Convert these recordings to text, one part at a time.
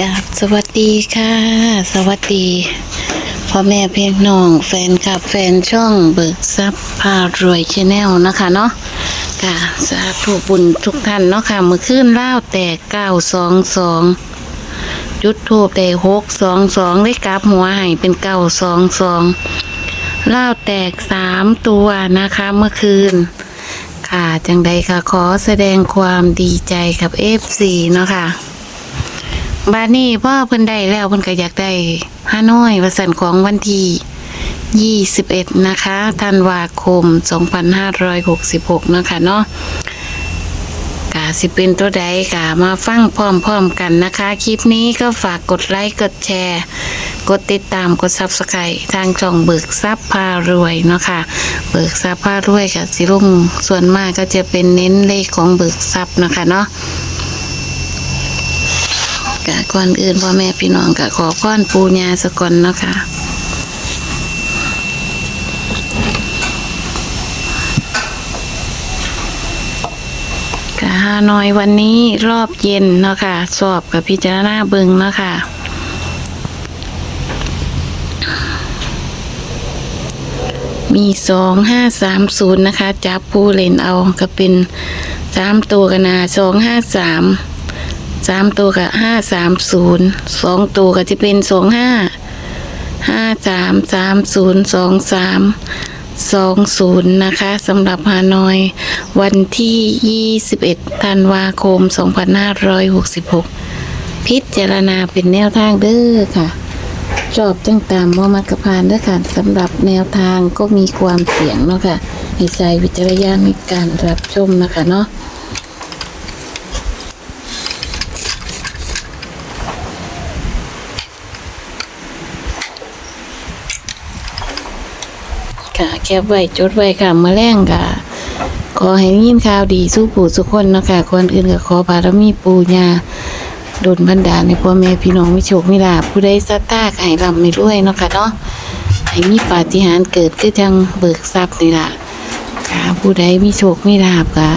กับสวัสดีค่ะ สวัสดีพ่อแม่เพียงน้อง แฟนคลับแฟนช่องเบิกทรัพย์พารวยชแนลนะคะเนาะค่ะ สาธุบุญทุกท่านเนาะค่ะเมื่อคืนเล่าแตกเก้าสองสองจุดทูบได้หกสองสองได้กลับหัวให้เป็นเก้าสองสองเล่าแตกสามตัวนะคะ เมื่อคืน ค่ะ จังใดค่ะขอแสดงความดีใจกับเอฟซีเนาะค่ะ บาดนี้พ่อเพิ่นได้แล้วเพิ่นก็อยากได้ฮานอยวันสันของวันที่21นะคะธันวาคม2566นะคะเนาะกาสิเป็นตัวใดกามาฟังพร้อมๆกันนะคะ คลิปนี้ก็ฝากกดไลค์กดแชร์ กดติดตามกด Subscribe ทางช่องเบิกทรัพย์พารวยเนาะค่ะ เบิกทรัพย์พารวยค่ะสิลุงส่วนมากก็จะเป็นเน้นเลขของเบิกทรัพย์นะคะเนาะ กะก่อนอื่นพ่อแม่พี่น้องกะขอพรปูญาสกอนเนาะค่ะกะฮานอยวันนี้รอบเย็นเนาะค่ะ สอบกับพิจารณาเบิงเนาะค่ะมีสองห้าสามศูนย์นะคะ จับผู้เล่นเอาก็เป็นสามตัวกันนะสองห้าสาม สามตัวกับห้าสามศูนย์สองตัวก็จะเป็นสองห้าห้าสามสามศูนย์สองสามสองศูนย์นะคะสำหรับฮานอย วันที่ยี่สิบเอ็ดธันวาคมสองพันห้าร้อยหกสิบหกพิจารณาเป็นแนวทางเด้อค่ะชอบจังตามว่ามักกะพานเด้อค่ะสำหรับแนวทางก็มีความเสี่ยงเนาะค่ะให้ใช้วิจารณญาณในการรับชมนะคะเนาะ ค่ะ แคบไว้จดไว้ค่ะเมื่อแรงค่ะ ขอให้ยินข่าวดีสู้ผู้สุกคนเนาะค่ะคนอื่นก็ขอบารมีปูญาโดนบันดาลในพ่อแม่พี่น้องมิโชคมิลาภผู้ใดสัตตาก็ให้ร่ำไม่รวยเนาะค่ะเนาะให้มีปาฏิหาริย์เกิดก็จังเบิกทรัพย์นี่ล่ะค่ะผู้ใดมีโชคมีลาภก็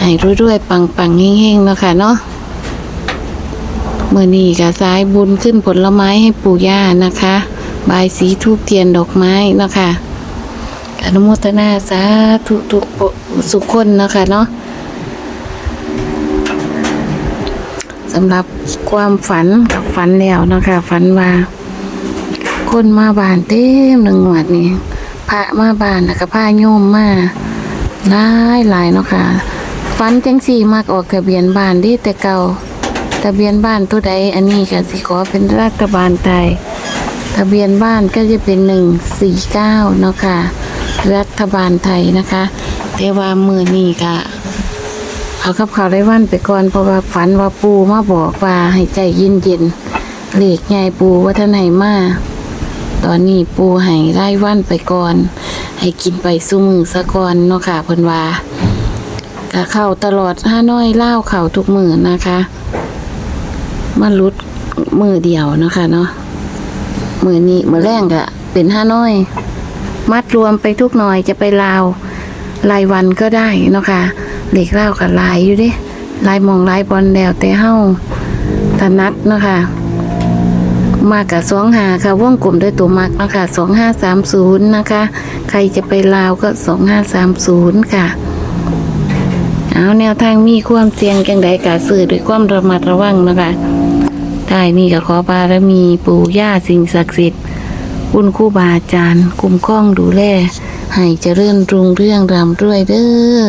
ให้รวยๆปังๆเฮงๆเนาะค่ะเนาะเมื่อนี้ก็สายบุญขึ้นผลไม้ให้ปู่ย่านะคะ บายสีทูบเทียนดอกไม้เนาะค่ะอนุโมทนาสาธุทุกสุขคนเนาะค่ะเนาะสำหรับความฝันกับฝันแล้วเนาะค่ะฝันว่า คนมาบานเต็มหนึ่งหวัดนี่พระมาบานแล้วก็พาโยมมาหลายหลายเนาะค่ะฝันจังสี่มากออกทะเบียนบ้านดิแต่เก่าทะเบียนบ้านตัวใดอันนี้ก็สิขอเป็นรัฐบาลไทย ทะเบียนบ้านก็จะเป็นหนึ่งสี่เก้าเนาะค่ะ รัฐบาลไทยนะคะ แต่ว่ามือนี้ก็เอากับข่าวได้วันไปก่อนเพราะว่าฝันว่าปูมาบอกว่าให้ใจเย็นเย็นๆเหล็กใหญ่ปูว่าท่านไหนมาตอนนี้ปูให้ไล่วันไปก่อน ให้กินไปสู้มือซะก่อนเนาะค่ะเพิ่นว่าก็เข้าตลอดห้าน้อยเล่าเข่าทุกมือนะคะมาลุดมือเดียวเนาะค่ะเนาะ มือนี้มือแรงกะเป็นห้าน้อย มัดรวมไปทุกหน่อยจะไปลาวรายวันก็ได้เนาะค่ะเหล็กเล่ากับลายอยู่ดิลายมองลายบอลแล้วแต่เฮ้าถนัดเนาะค่ะมากับสองหาค่ะว่องกลมด้วยตัวมักนะค่ะสองห้าสามศูนย์นะคะ ใครจะไปลาวก็สองห้าสามศูนย์ค่ะ เอาแนวทางมีความเสี่ยงจังใดกะสื่อด้วยความระมัดระวังนะคะ ได้นี่ก็ขอบารมีปู่ย่าสิ่งศักดิ์สิทธิ์บุญคู่บาอาจารย์ คุ้มครองดูแลให้เจริญรุ่งเรื่องรำรวยเด้อ